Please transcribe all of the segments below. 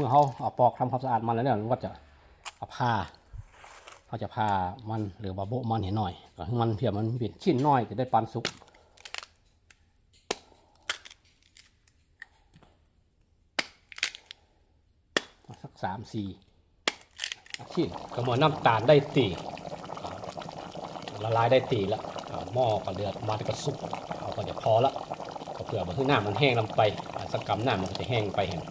มื่อเขาเอาปอกทำความสะอาดมันแล้วเนี่ยเราก็จะเอาผ้าเขาจะผ้ามันหรือว่าโบมันเห็นหน่อยก็ให้มันเพียมันเป็นชิ้นน้อยจะได้ปันสุกสักสามสี่ชิ้นก็มอนน้ำตาลได้ตีละลายได้ตีแล้วหม้อก็เดือดมาก็สุกเอาก็จะพอละก็เผื่อมาที่หน้ามันแห้งลงไปสักกำหน้ามันก็จะแห้งไปเห็น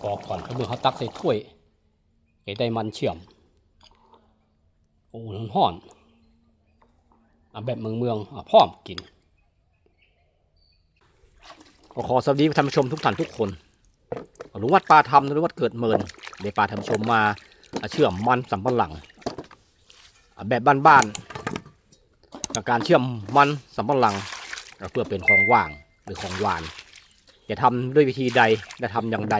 ผมปอกก่อนเขาเมื่อเขาตักใส่ถ้วยไก่ได้มันเชื่อม โอ้น้ำห่อนอะแบบเมืองเมืองอะพร้อมกินก็ขอสวัสดีท่านผู้ชมทุกท่านทุกคนหรือวัดปลาทำหรือวัดเกิดเมินได้ปลาท่านผู้ชมมาเชื่อมมันสำปะหลัง แบบบ้านๆกับการเชื่อมมันสำปะหลังเพื่อเป็นของว่างหรือของหวาน จะทำด้วยวิธีใดจะทำอย่างใด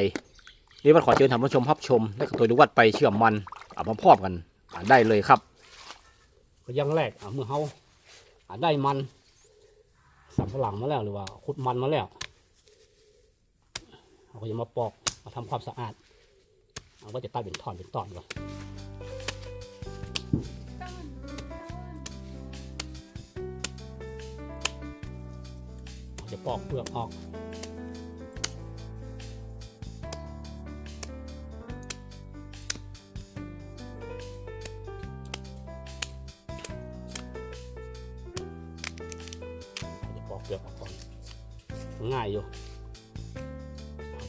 นี่วัดขอเชิญท่านผู้ชมรับชมและกับตัวดูวัดไปเชื่อมมันเอามาพอมกันได้เลยครับก็ยังแรกเมื่อเขาอ่าได้มันสำปะหลังมาแล้วหรือว่าขุดมันมาแล้วเราก็จะมาปอกมาทำความสะอาดเราก็จะตัดเป็นท่อนเป็นตอนก่อนจะปอกเปลือกออก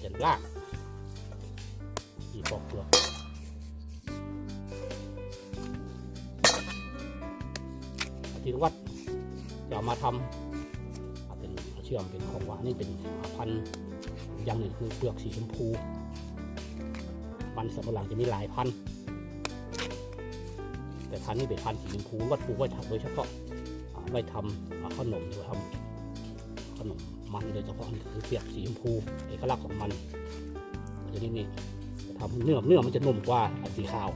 จะลากอีปอกเปลือกที่วัดจะมาทำเอาเป็นเชื่อมเป็นของหวานนี่เป็นพันอย่างหนึ่งคือเปลือกสีชมพูมันสำปะหลังจะมีหลายพันแต่พันนี้เป็นพันสีชมพูวัดปูไว้ทำโดยเฉพาะไว้ทำขนมหรือว่ทำขนม มันโดยเฉพาะคือเปียกสีชมพูเอกลักษณ์ของมันมันจะนี่นี่ทำเนื้อเนื้อมันจะนุ่มกว่าอันสีขาว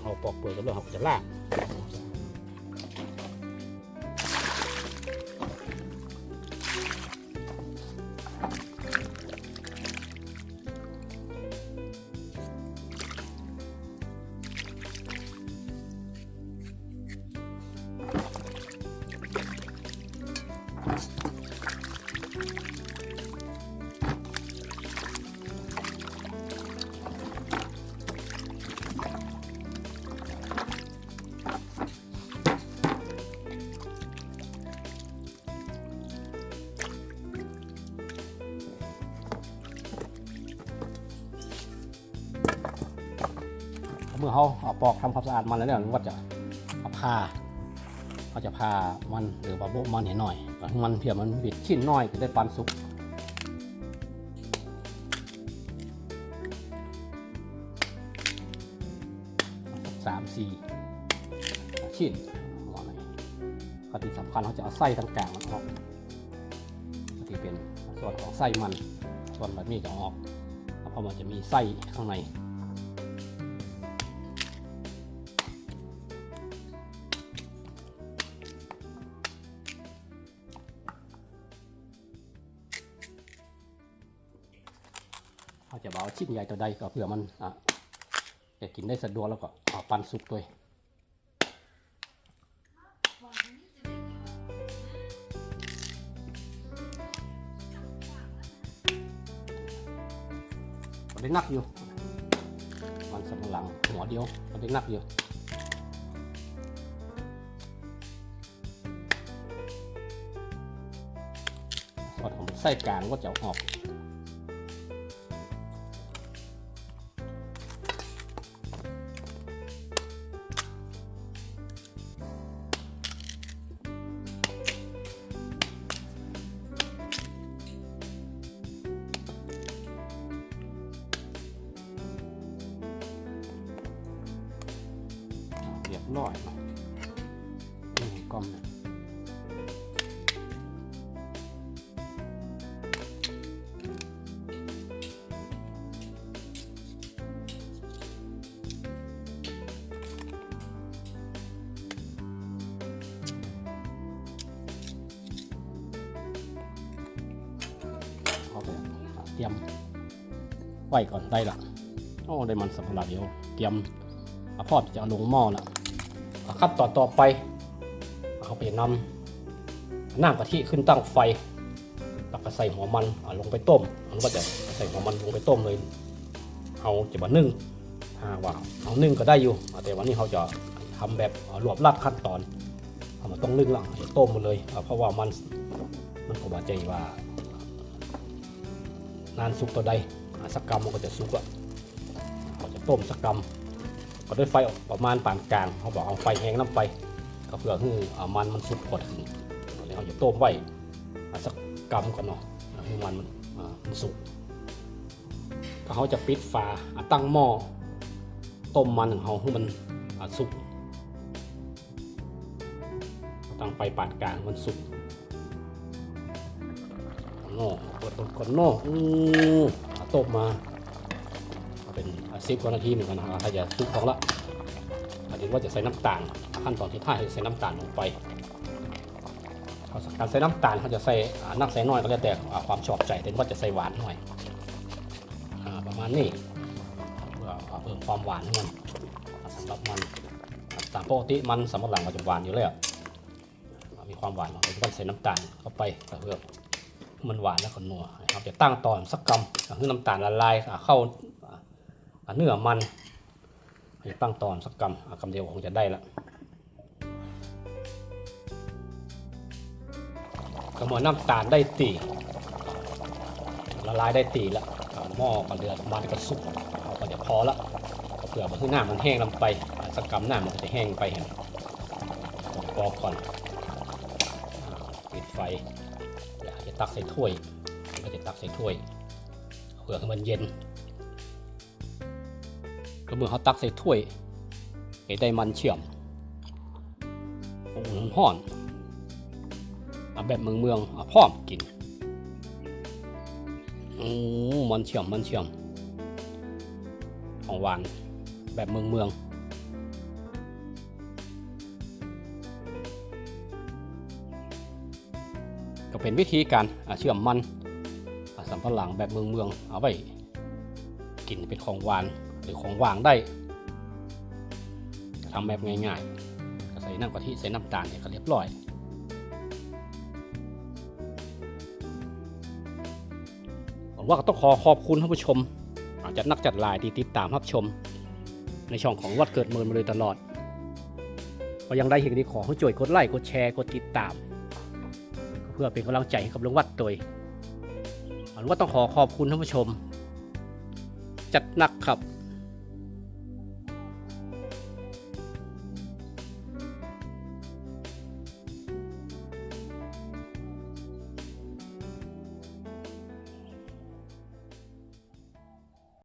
เอาปอกเปลือกแล้วเราจะลาก มื่อเขาเอาปอกทำความสะอาดมันแล้วเนี่ยเราจะเอาผ้าเขาจะผ้ามันหรือว่าโบมันเห็นหน่อย มันเพียมันบิดชิ้นน้อยจะได้ปันสุกสามสี่ชิ้นวางไว้ข้อที่สำคัญเขาจะเอาไส้ต่างๆมันออกก็ที่เป็นส่วนของไส้มัน ส่วนแบบนี้จะออกเพราะมันจะมีไส้ข้างใน เขาจะบอกว่าชิ้นใหญ่ตัวใดก็เพื่อมันอะจะกินได้สะดวกแล้วก็เอาปันสุกด้วมันได้นักอยู่ มันสำหลังหัวเดียวมันได้นักอยู่ส่วนของไส้กลางก็จะออก ลอยนี่กลมนะเตรียมไว้ก่อนได้ละโอ้ได้มันสับปะรดเดียว เตรียมอพอดจะลงหม้อละ ขั้นตอนต่อไปเอาไปนำน้ำกะทิขึ้นตั้งไฟแล้วก็ใส่หัวมันลงไปต้มมันก็จะใส่หัวมันลงไปต้มเลยเอาจะมานึ่งถ้าว่าเอานึ่งก็ได้อยู่ แต่วันนี้เขาจะทำแบบรวบลัดขั้นตอนเอามาต้องนึ่งและเอาต้มมาเลยเพราะว่ามันมันก็บาใจว่านานสุกตัวใดสักกรรมมันก็จะสุกอะเราจะต้มสักกรรม ก็ด้วยไฟประมาณปานกลางเขาบอกเอาไฟแห้งน้ำไปก็เพื่อให้อ่ามันมันสุกกดขึ้นแล้วเราจะต้มไว้สักกรรมก่อนเนาะให้มันมันสุกถ้าเขาจะปิดฝาตั้งหม้อต้มมันของเขาให้มันสุกตั้งไฟปานกลางมันสุกโน่เปิดก่อนโน่อู้าต้มมา สิบกว่านาทีหมือนกันนะครับถ้าจะซุปของละอันนี้ว่าจะใส่น้ำตาลขั้นตอนที่ท่าให้ใส่น้ำตาลลงไปเอาการใส่น้ำตาลเขาจะใส่นักใส่น้อยก็แล้วแต่ความชอบใจแต่ว่าจะใส่หวานหน่อยอประมาณนี้เพื่อเพิ่มความหวานให้มันสำหรับมันตามปกติมันสำหรับหลังมันจะหวานอยู่แล้วมีความหวานเราก็ใส่น้ำตาลเข้าไปเพื่อมันหวานแล้วก็นัวนะครับจะตั้งตอนสักกำให้น้ำตาลละลายเข้า เนื้อมันจะตั้งตอนสักกำอะกำเดียวคงจะได้ละกระมวลน้ำตาลได้ตีละลายได้ตีแล้วอะหม้อก็เดือดมันก็สุกเราก็จะพอละเผื่อมันให้หน้ามันแห้งลงไปสักกำหน้ามันก็จะแห้งไปเห็นพอก่อนปิดไฟอยากจะตักใส่ถ้วยก็จะตักใส่ถ้วยเพื่อให้มันเย็น ก็เมื่อเขาตักใส่ถ้วยให้ได้มันเชื่อมอุ่นห่อนเอาแบบเมืองเมืองเอาพร้อมกินอืมมันเชื่อมมันเชื่อมของหวานแบบเมืองเมืองก็เป็นวิธีการเชื่อมมันอ่าสำปะหลังแบบเมืองเมืองเอาไว้กินเป็นของหวาน หรือของวางได้ทำแบบง่ายๆก็ใส่น้ำกะทิใส่น้ำตาลเนี่ยก็เรียบร้อยผมว่าก็ต้องขอขอบคุณท่านผู้ชมอาจัดนักจัดลายที่ติดตามรับชม ในช่องของวัดเกิดเมินมาเลยตลอดก็ยังได้เห็นดีขอให้ช่วยกดไลค์กดแชร์กดติดตาม เพื่อเป็นกำลังใจให้กับลุงวัดตัวอันว่าต้องขอขอบคุณท่านผู้ชม จัดหนักครับ